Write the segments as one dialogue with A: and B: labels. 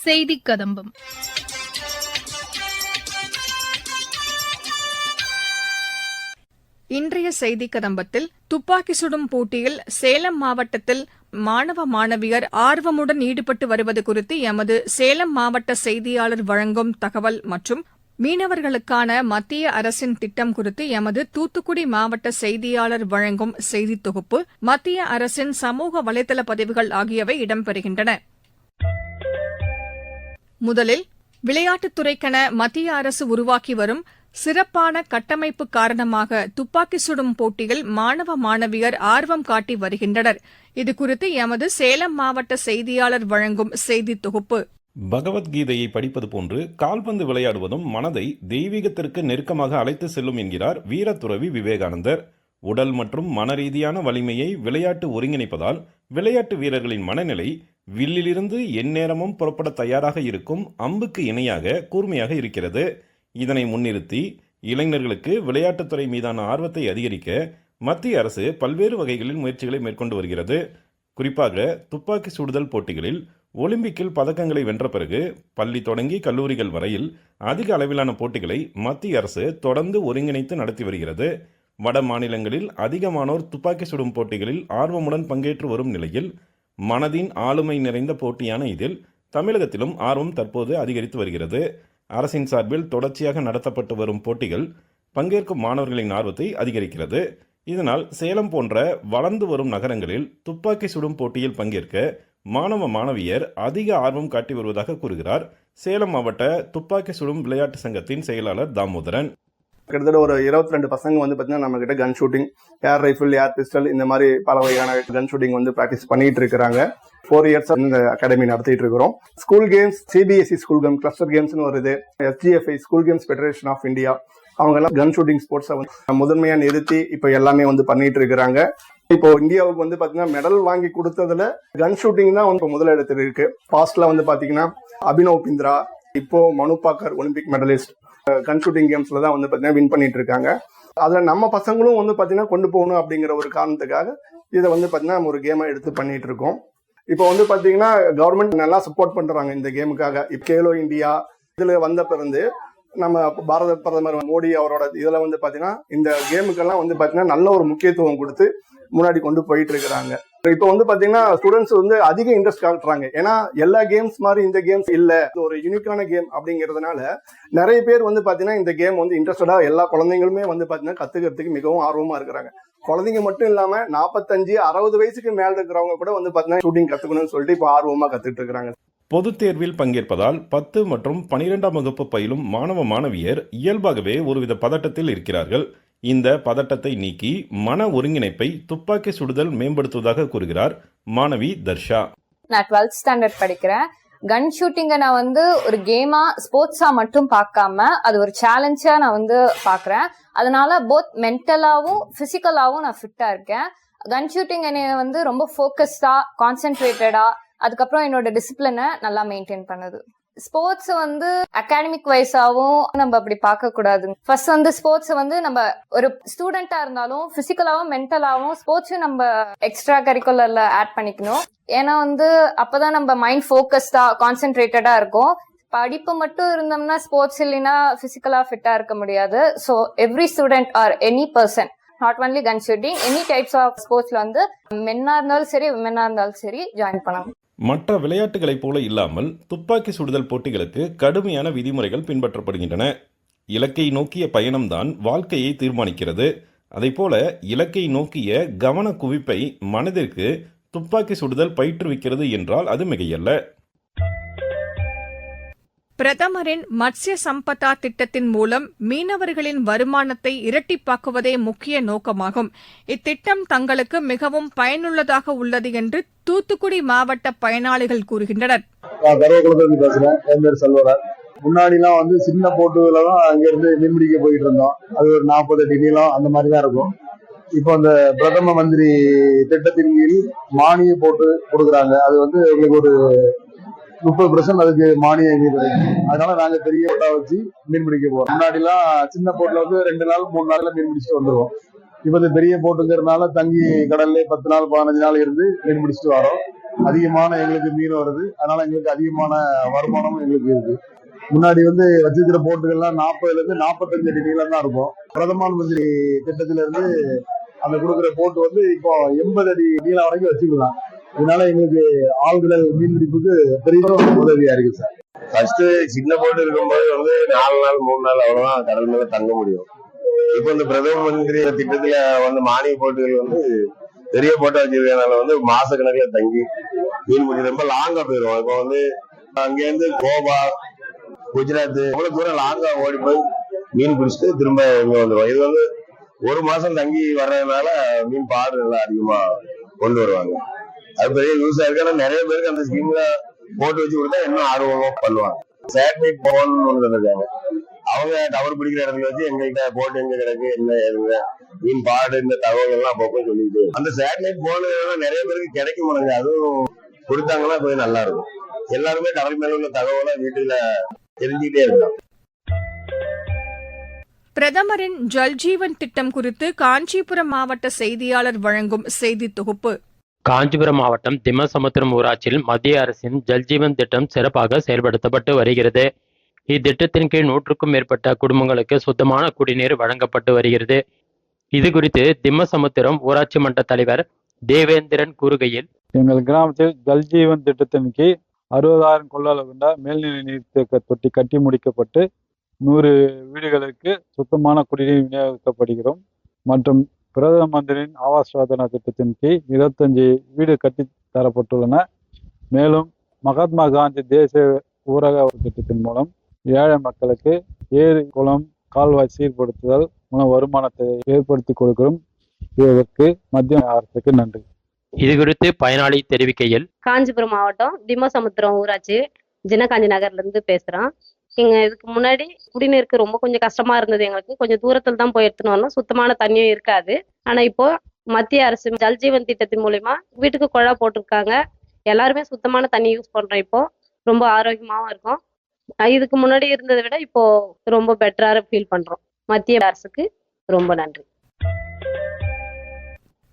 A: செய்தி கதம்பம்
B: இன்றைய செய்தி கதம்பத்தில் துப்பாக்கி சுடும் போட்டியில் சேலம் மாவட்டத்தில் மாணவ மாணவியர் ஆர்வமுடன் ஈடுபட்டு வருவது குறித்து எமது சேலம் மாவட்ட செய்தியாளர் வழங்கும் தகவல் மற்றும் மீனவர்களுக்கான மத்திய அரசின் திட்டம் குறித்து எமது தூத்துக்குடி மாவட்ட செய்தியாளர் வழங்கும் செய்தித் தொகுப்பு மத்திய அரசின் சமூக வலைதள பதிவுகள் ஆகியவை இடம்பெறுகின்றன. முதலில் விளையாட்டுத்துறைக்கென மத்திய அரசு உருவாக்கி வரும் சிறப்பான கட்டமைப்பு காரணமாக துப்பாக்கி சுடும் போட்டியில் மாணவ மாணவியர் ஆர்வம் காட்டி வருகின்றனர். இதுகுறித்து எமது சேலம் மாவட்ட செய்தியாளர் வழங்கும் செய்தித் தொகுப்பு.
C: பகவத்கீதையை படிப்பது போன்று கால்பந்து விளையாடுவதும் மனதை தெய்வீகத்திற்கு நெருக்கமாக அழைத்து செல்லும் என்கிறார் வீரத்துறவி விவேகானந்தர். உடல் மற்றும் மன ரீதியான வலிமையை விளையாட்டு ஒருங்கிணைப்பதால் விளையாட்டு வீரர்களின் மனநிலை வில்லிலிருந்து எந்நேரமும் புறப்பட தயாராக இருக்கும் அம்புக்கு இணையாக கூர்மையாக இருக்கிறது. இதனை முன்னிறுத்தி இளைஞர்களுக்கு விளையாட்டுத்துறை மீதான ஆர்வத்தை அதிகரிக்க மத்திய அரசு பல்வேறு வகைகளில் முயற்சிகளை மேற்கொண்டு வருகிறது. குறிப்பாக துப்பாக்கி சுடுதல் போட்டிகளில் ஒலிம்பிக்கில் பதக்கங்களை வென்ற பிறகு பள்ளி தொடங்கி கல்லூரிகள் வரையில் அதிக அளவிலான போட்டிகளை மத்திய அரசு தொடர்ந்து ஒருங்கிணைத்து நடத்தி வருகிறது. வட மாநிலங்களில் அதிகமானோர் துப்பாக்கி சுடும் போட்டிகளில் ஆர்வமுடன் பங்கேற்று வரும் நிலையில் மனதின் ஆளுமை நிறைந்த போட்டியான இதில் தமிழகத்திலும் ஆர்வம் தற்போது அதிகரித்து வருகிறது. அரசின் சார்பில் தொடர்ச்சியாக நடத்தப்பட்டு வரும் போட்டிகள் பங்கேற்கும் மாணவர்களின் ஆர்வத்தை அதிகரிக்கிறது. இதனால் சேலம் போன்ற வளர்ந்து வரும் நகரங்களில் துப்பாக்கி சுடும் போட்டியில் பங்கேற்க மாணவ மாணவியர் அதிக ஆர்வம் காட்டி வருவதாக கூறுகிறார். சேலம் மாவட்ட துப்பாக்கி சுடும் விளையாட்டு சங்கத்தின் செயலாளர் தாமோதரன்.
D: கிட்டத்தட்ட ஒரு இருபத்தி ரெண்டு பசங்க வந்து பார்த்தீங்கன்னா நம்ம கிட்ட gun shooting air rifle air pistol இந்த மாதிரி பல வகையான கன் ஷூட்டிங் வந்து ப்ராக்டிஸ் பண்ணிட்டு இருக்கிறாங்க. ஃபோர் இயர்ஸ் இந்த அகாடமி நடத்திட்டு இருக்கிறோம். School games CBSE school game cluster கேம்ஸ்னு வருது. SGFI school games federation of India அவங்க எல்லாம் கன் ஷூட்டிங் ஸ்போர்ட்ஸை வந்து முதன்மையா நிறுத்தி இப்போ எல்லாமே வந்து பண்ணிட்டு இருக்கிறாங்க. இப்போ இந்தியாவுக்கு வந்து பாத்தீங்கன்னா மெடல் வாங்கி கொடுத்ததுல கன் ஷூட்டிங் தான் வந்து முதலிடத்தில் இருக்கு. பாஸ்ட்ல வந்து பாத்தீங்கன்னா அபினவ் பிந்த்ரா இப்போ Manu Bhaker Olympic medalist gun shooting கேம்ஸ்ல தான் வந்து பார்த்தீங்கன்னா வின் பண்ணிட்டு இருக்காங்க அதில் நம்ம பசங்களும் வந்து பார்த்தீங்கன்னா கொண்டு போகணும் அப்படிங்கிற ஒரு காரணத்துக்காக இதை வந்து பார்த்தீங்கன்னா நம்ம ஒரு கேமாக எடுத்து பண்ணிட்டு இருக்கோம் இப்போ வந்து பார்த்தீங்கன்னா கவர்மெண்ட் நல்லா சப்போர்ட் பண்ணுறாங்க இந்த கேமுக்காக இப்போ கேலோ இந்தியா இதில் வந்த பிறந்து நம்ம பாரத பிரதமர் மோடி அவரோட இதில் வந்து பார்த்தீங்கன்னா இந்த கேமுக்கெல்லாம் வந்து பார்த்தீங்கன்னா நல்ல ஒரு முக்கியத்துவம் கொடுத்து முன்னாடி கொண்டு போயிட்டு இருக்கிறாங்க இப்போ வந்து பாத்தீங்கன்னா ஸ்டூடெண்ட்ஸ் வந்து அதிக இன்ட்ரெஸ்ட் காட்டுறாங்க. ஏன்னா எல்லா கேம்ஸ் மாதிரி இந்த கேம்ஸ் இல்ல. ஒரு யூனிக்கான கேம் அப்படிங்கிறதுனால நிறைய பேர் வந்து பாத்தீங்கன்னா இந்த கேம் வந்து இன்ட்ரெஸ்டடா எல்லா குழந்தைங்களுமே வந்து பாத்தீங்கன்னா கத்துக்கிறதுக்கு மிகவும் ஆர்வமா இருக்கிறாங்க. குழந்தைங்க மட்டும் இல்லாம நாற்பத்தஞ்சு அறுபது வயசுக்கு மேல இருக்கிறவங்க கூட வந்து பாத்தீங்கன்னா ஷூட்டிங் கத்துக்கணும்னு சொல்லிட்டு இப்போ ஆர்வமா கத்துட்டு இருக்காங்க
C: பொதுத் தேர்வில் பங்கேற்பதால் பத்து மற்றும் பனிரெண்டாம் வகுப்பு பயிலும் மாணவ மாணவியர் இயல்பாகவே ஒருவித பதட்டத்தில் இருக்கிறார்கள். இந்த பதட்டத்தை நீக்கி மன ஒருங்கிணைப்பை துப்பாக்கி சுடுதல் மேம்படுத்துவதாக கூறுகிறார் மாணவி தர்ஷா.
E: நான் டுவெல்த் ஸ்டாண்டர்ட் படிக்கிறேன். கன் ஷூட்டிங்கை நான் வந்து ஒரு கேமா ஸ்போர்ட்ஸா மட்டும் பார்க்காம அது ஒரு சேலஞ்சா நான் வந்து பாக்குறேன் அதனால போத் மென்டலாவும் பிசிக்கலாவும் நான் ஃபிட்டா இருக்கேன். கன் ஷூட்டிங் என்னைய வந்து ரொம்ப ஃபோக்கஸ்டா கான்சென்ட்ரேட்டடா அதுக்கப்புறம் என்னோட டிசிப்ளினை நல்லா மெயின்டைன் பண்ணுது. ஸ்போர்ட்ஸ் வந்து அகாடமிக் வைஸாவும் நம்ம அப்படி பார்க்க கூடாது. ஃபர்ஸ்ட் வந்து ஸ்போர்ட்ஸ் வந்து நம்ம ஒரு ஸ்டூடெண்டா இருந்தாலும் பிசிக்கலாவும் மென்டலாவும் ஸ்போர்ட்ஸும் நம்ம எக்ஸ்ட்ரா கரிக்குலர்ல ஆட் பண்ணிக்கணும். ஏன்னா வந்து அப்பதான் நம்ம மைண்ட் ஃபோக்கஸ்டா கான்சென்ட்ரேட்டடா இருக்கும். படிப்பு மட்டும் இருந்தோம்னா ஸ்போர்ட்ஸ் இல்லைன்னா பிசிக்கலா ஃபிட்டா இருக்க முடியாது. So every student or any person not only gun shooting any types of ஸ்போர்ட்ஸ்ல வந்து மென்னா இருந்தாலும் சரி விமென்னா இருந்தாலும் சரி ஜாயின் பண்ணணும்
C: மற்ற விளையாட்டுகளைப் போல இல்லாமல் துப்பாக்கி சுடுதல் போட்டிகளுக்கு கடுமையான விதிமுறைகள் பின்பற்றப்படுகின்றன. இலக்கை நோக்கிய பயணம்தான் வாழ்க்கையை தீர்மானிக்கிறது. அதைப்போல இலக்கை நோக்கிய கவன குவிப்பை மனதிற்கு துப்பாக்கி சுடுதல் பயிற்றுவிக்கிறது என்றால் அது மிகையல்ல.
B: பிரதமரின் மத்ஸ்ய சம்பதா திட்டத்தின் மூலம் மீனவர்களின் வருமானத்தை இரட்டிப்பாக்குவதே முக்கிய நோக்கமாகும். இத்திட்டம் தங்களுக்கு மிகவும் பயனுள்ளதாக உள்ளது என்று தூத்துக்குடி மாவட்ட பயனாளிகள் கூறுகின்றனர்.
F: நான் முன்னாடிலாம் வந்து சின்ன போட்டுல தான் அங்கிருந்து மீன்பிடிக்க போயிட்டு இருந்தோம். அது ஒரு நாற்பது அடி நீளம் அந்த மாதிரி தான் இருக்கும். இப்போ அந்த பிரதம மந்திரி திட்டத்தின் கீழ் மானிய போட்டு கொடுக்குறாங்க. அது வந்து எங்களுக்கு ஒரு முப்பது பர்சன்ட் அதுக்கு மானியம் எங்களுக்கு கிடைக்கும் அதனால நாங்க பெரிய போட்டா வச்சு மீன் பிடிக்க போறோம். முன்னாடிலாம் சின்ன போட்ல வந்து ரெண்டு நாள் மூணு நாள்ல மீன் பிடிச்சிட்டு வந்துருவோம். இப்ப இந்த பெரிய போட்டுங்கிறதுனால தங்கி கடல்ல பத்து நாள் பதினஞ்சு நாள் இருந்து மீன் பிடிச்சிட்டு வரோம். அதிகமான எங்களுக்கு மீன் வருது. அதனால எங்களுக்கு அதிகமான வருமானமும் எங்களுக்கு இருக்கு. முன்னாடி வந்து வச்சிருக்கிற போட்டுகள்லாம் நாற்பதுல இருந்து நாற்பத்தஞ்சு அடி நீளம் தான் இருக்கும். பிரதம மந்திரி திட்டத்தில இருந்து அந்த கொடுக்குற போட்டு வந்து இப்போ எண்பது அடி நீளம் வரைக்கும் வச்சுக்கலாம். இதனால எங்களுக்கு ஆழ்கடல் மீன்பிடிப்புக்கு பெரிய உதவியா இருக்கு சார்.
A: ஃபர்ஸ்ட் சின்ன போட்டு இருக்கும்போது வந்து நாலு நாள் மூணு நாள் அவ்வளவுதான் கடல் மேல தங்க முடியும். இப்போ இந்த பிரதம மந்திரி திட்டத்துல வந்து மானிய போட்டுகள் வந்து பெரிய போட்டா வச்சிருக்கனால வந்து மாச கணக்குல தங்கி மீன் பிடிக்க ரொம்ப லாங்கா போயிடும் இப்ப வந்து அங்க இருந்து கோவா குஜராத் அவ்வளவு தூரம் லாங்கா ஓடி போய் மீன் பிடிச்சிட்டு திரும்ப இங்க வந்துருவோம். இது வந்து ஒரு மாசம் தங்கி வர்றதுனால மீன் பாடு நல்லா அதிகமா கொண்டு வருவாங்க. அது பெரிய யூஸா இருக்கு. ஆனா நிறைய பேருக்கு அந்த ஸ்கீம்ல போட்டு வச்சு கொடுத்தா இன்னும் ஆர்வமா பண்ணுவாங்க. சேட்டலைட் போன் ஒன்று தந்திருக்காங்க. அவங்க டவர் பிடிக்கிற இடத்துல வச்சு எங்ககிட்ட போட்டு எங்க கிடக்கு என்ன ஏதுங்க மீன் பாடு இந்த தகவல் எல்லாம் அப்பப்போ சொல்லிட்டு அந்த சேட்டலைட் போன் நிறைய பேருக்கு கிடைக்க மாட்டேங்குது அதுவும் கொடுத்தாங்கன்னா கொஞ்சம் நல்லா இருக்கும். எல்லாருமே கடல் மேல உள்ள தகவலை வீட்டுல தெரிஞ்சுக்கிட்டே இருக்கலாம்.
B: பிரதமரின் ஜல்ஜீவன் திட்டம் குறித்து காஞ்சிபுரம் மாவட்ட செய்தியாளர் வழங்கும் செய்தி தொகுப்பு.
G: காஞ்சிபுரம் மாவட்டம் திம்மசமுத்திரம் ஊராட்சியில் மத்திய அரசின் ஜல்ஜீவன் திட்டம் சிறப்பாக செயல்படுத்தப்பட்டு வருகிறது. இத்திட்டத்தின் கீழ் நூற்றுக்கும் மேற்பட்ட குடும்பங்களுக்கு சுத்தமான குடிநீர் வழங்கப்பட்டு வருகிறது. இது குறித்து திம்மசமுத்திரம் ஊராட்சி மன்ற தலைவர் தேவேந்திரன் கூறுகையில்
H: எங்கள் கிராமத்தில் ஜல்ஜீவன் திட்டத்தின் கீழ் அறுபதாயிரம் கொள்ளளவு கொண்ட மேல்நிலை நீர்த்தேக்க தொட்டி கட்டி முடிக்கப்பட்டு நூறு வீடுகளுக்கு சுத்தமான குடிநீர் விநியோகிக்கப்படுகிறோம். மற்றும் பிரதம மந்திரியின் ஆவாஸ் யோஜனா திட்டத்தின் கீழ் இருபத்தஞ்சு வீடு கட்டி தரப்பட்டுள்ளன. மேலும் மகாத்மா காந்தி தேசிய ஊரக திட்டத்தின் மூலம் ஏழை மக்களுக்கு ஏரி குளம் கால்வாய் சீர்படுத்துதல் மூலம் வருமானத்தை ஏற்படுத்தி கொடுக்கிறோம். இதற்கு மத்திய அரசுக்கு நன்றி.
G: இது குறித்து பயனாளி தெரிவிக்கையில்
I: காஞ்சிபுரம் மாவட்டம் திம்மசமுத்திரம் ஊராட்சி ஜினகாஞ்சி நகர்ல இருந்து பேசுறோம். எங்க இதுக்கு முன்னாடி குடிநீருக்கு ரொம்ப கொஞ்சம் கஷ்டமா இருந்தது எங்களுக்கு. கொஞ்சம் தூரத்துல தான் போய் எடுத்துன்னு வரணும். சுத்தமான தண்ணியும் இருக்காது. ஆனா இப்போ மத்திய அரசு ஜல்ஜீவன் திட்டத்தின் மூலியமா வீட்டுக்கு குழா போட்டிருக்காங்க. எல்லாருமே சுத்தமான தண்ணி யூஸ் பண்றோம் இப்போ. ரொம்ப ஆரோக்கியமாவும் இருக்கும். இதுக்கு முன்னாடி இருந்ததை விட இப்போ ரொம்ப பெட்டரா ஃபீல் பண்றோம். மத்திய அரசுக்கு ரொம்ப நன்றி.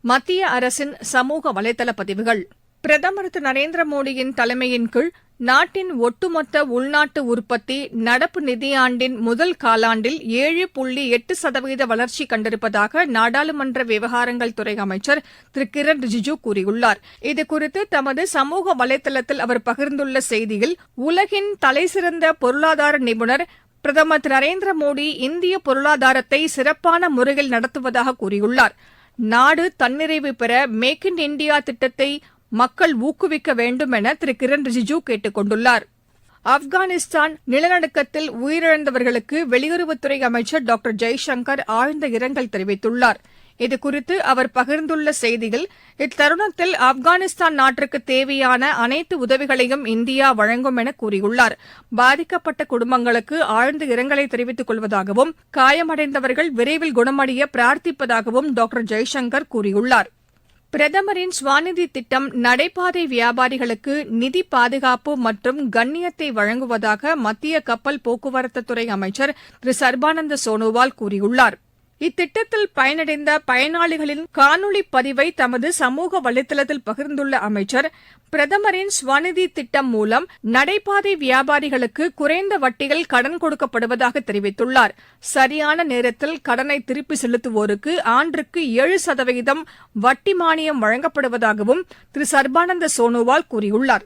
B: மத்திய அரசின் சமூக வலைதள பதிவுகள் பிரதமர் திரு நரேந்திர மோடியின் தலைமையின் கீழ் நாட்டின் ஒட்டுமொத்த உள்நாட்டு உற்பத்தி நடப்பு நிதியாண்டின் முதல் காலாண்டில் ஏழு புள்ளி எட்டு சதவீத வளர்ச்சி கண்டிருப்பதாக நாடாளுமன்ற விவகாரங்கள் துறை அமைச்சர் திரு கிரண் ரிஜிஜு கூறியுள்ளார். இதுகுறித்து தமது சமூக வலைதளத்தில் அவர் பகிர்ந்துள்ள செய்தியில் உலகின் தலைசிறந்த பொருளாதார நிபுணர் பிரதமர் திரு நரேந்திர மோடி இந்திய பொருளாதாரத்தை சிறப்பான முறையில் நடத்துவதாக கூறியுள்ளார். நாடு தன்னிறைவு பெற மேக் இன் இண்டியா திட்டத்தை மக்கள் ஊக்குவிக்க வேண்டும் என திரு. கிரண் ரிஜிஜூ கேட்டுக் கொண்டுள்ளார் ஆப்கானிஸ்தான் நிலநடுக்கத்தில் உயிரிழந்தவர்களுக்கு வெளியுறவுத்துறை அமைச்சர் டாக்டர் ஜெய்சங்கர் ஆழ்ந்த இரங்கல் தெரிவித்துள்ளார். இதுகுறித்து அவர் பகிர்ந்துள்ள செய்தியில் இத்தருணத்தில் ஆப்கானிஸ்தான் நாட்டிற்கு தேவையான அனைத்து உதவிகளையும் இந்தியா வழங்கும் என கூறியுள்ளார். பாதிக்கப்பட்ட குடும்பங்களுக்கு ஆழ்ந்த இரங்கலை தெரிவித்துக் கொள்வதாகவும் காயமடைந்தவர்கள் விரைவில் குணமடைய பிரார்த்திப்பதாகவும் டாக்டர் ஜெய்சங்கர் கூறியுள்ளார். பிரதமரின் ஸ்வாநிதி திட்டம் நடைபாதை வியாபாரிகளுக்கு நிதி பாதுகாப்பு மற்றும் கண்ணியத்தை வழங்குவதாக மத்திய கப்பல் போக்குவரத்துத்துறை அமைச்சர் திரு சர்பானந்த சோனோவால் கூறியுள்ளார். இத்திட்டத்தில் பயனடைந்த பயனாளிகளின் காணொலி பதிவை தமது சமூக வலைதளத்தில் பகிர்ந்துள்ள அமைச்சர் பிரதமரின் ஸ்வநிதி திட்டம் மூலம் நடைபாதை வியாபாரிகளுக்கு குறைந்த வட்டியில் கடன் கொடுக்கப்படுவதாக தெரிவித்துள்ளார். சரியான நேரத்தில் கடனை திருப்பி செலுத்துவோருக்கு ஆண்டுக்கு ஏழு சதவீதம் வட்டி மானியம் வழங்கப்படுவதாகவும் திரு. சர்பானந்த சோனோவால் கூறியுள்ளார்.